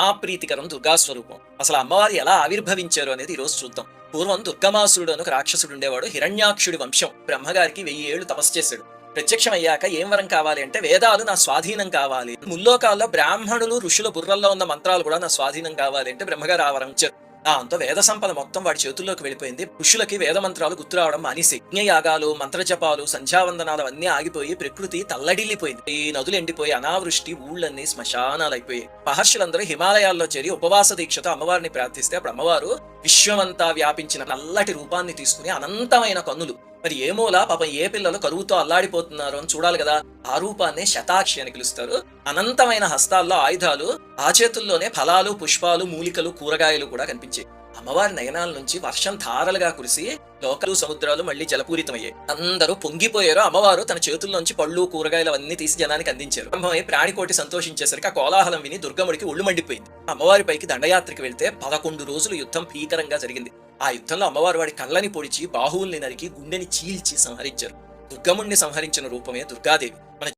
మహాప్రీతికరం దుర్గా స్వరూపం అసలు అమ్మవారు ఎలా ఆవిర్భవించారు అనేది ఈరోజు చూద్దాం. పూర్వం దుర్గమాసురుడు అని ఒక రాక్షసుడు ఉండేవాడు హిరణ్యాక్షుడి వంశం. బ్రహ్మగారికి వెయ్యి ఏళ్ళు తపస్సు చేశాడు. ప్రత్యక్షం అయ్యాక ఏం వరం కావాలి అంటే వేదాలు నా స్వాధీనం కావాలి. ముల్లోకాల్లో బ్రాహ్మణులు ఋషుల బుర్రల్లో ఉన్న మంత్రాలు కూడా నా స్వాధీనం కావాలి అంటే బ్రహ్మగారు ఆ వరం ఇచ్చారు. దాంతో వేద సంపద మొత్తం వాడి చేతుల్లోకి వెళ్ళిపోయింది. పుష్యులకి వేద మంత్రాలు గుర్తురావడం మానేసి యజ్ఞయాగాలు మంత్రజపాలు సంధ్యావందనాలు అన్నీ ఆగిపోయి ప్రకృతి తల్లడిల్లిపోయింది. ఈ నదులు ఎండిపోయి అనావృష్టి ఊళ్ళన్నీ శ్మశానాలు అయిపోయాయి మహర్షులందరూ హిమాలయాల్లో చేరి ఉపవాస దీక్షతో అమ్మవారిని ప్రార్థిస్తే అప్పుడు అమ్మవారు విశ్వమంతా వ్యాపించిన నల్లటి రూపాన్ని తీసుకుని అనంతమైన కన్నులు మరి ఏమోలా పాపం ఏ పిల్లలు కరువుతో అల్లాడిపోతున్నారు అని చూడాలి కదా. ఆ రూపాన్నే శతాక్షి అని పిలుస్తారు. అనంతమైన హస్తాల్లో ఆయుధాలు ఆ చేతుల్లోనే ఫలాలు పుష్పాలు మూలికలు కూరగాయలు కూడా కనిపించాయి అమ్మవారి నయనాల నుంచి వర్షం ధారలుగా కురిసి లోకలు సముద్రాలు మళ్ళీ జలపూరితమయ్యాయి. అందరూ పొంగిపోయారు. అమ్మవారు తన చేతుల్లోంచి పళ్ళు కూరగాయలు అన్ని తీసి జనానికి అందించారు. అమ్మవారి ప్రాణికోటి సంతోషించేసరికి ఆ కోలాహలం విని దుర్గముడికి ఒళ్ళు మండిపోయింది. అమ్మవారి పైకి దండయాత్రకి వెళ్తే పదకొండు రోజులు యుద్ధం భీకరంగా జరిగింది. ఆ యుద్ధంలో అమ్మవారు వాడి కళ్ళని పొడిచి బాహువుల్ని నరికి గుండెని చీల్చి సంహరించారు. దుర్గముణ్ణి సంహరించిన రూపమే దుర్గాదేవి. మన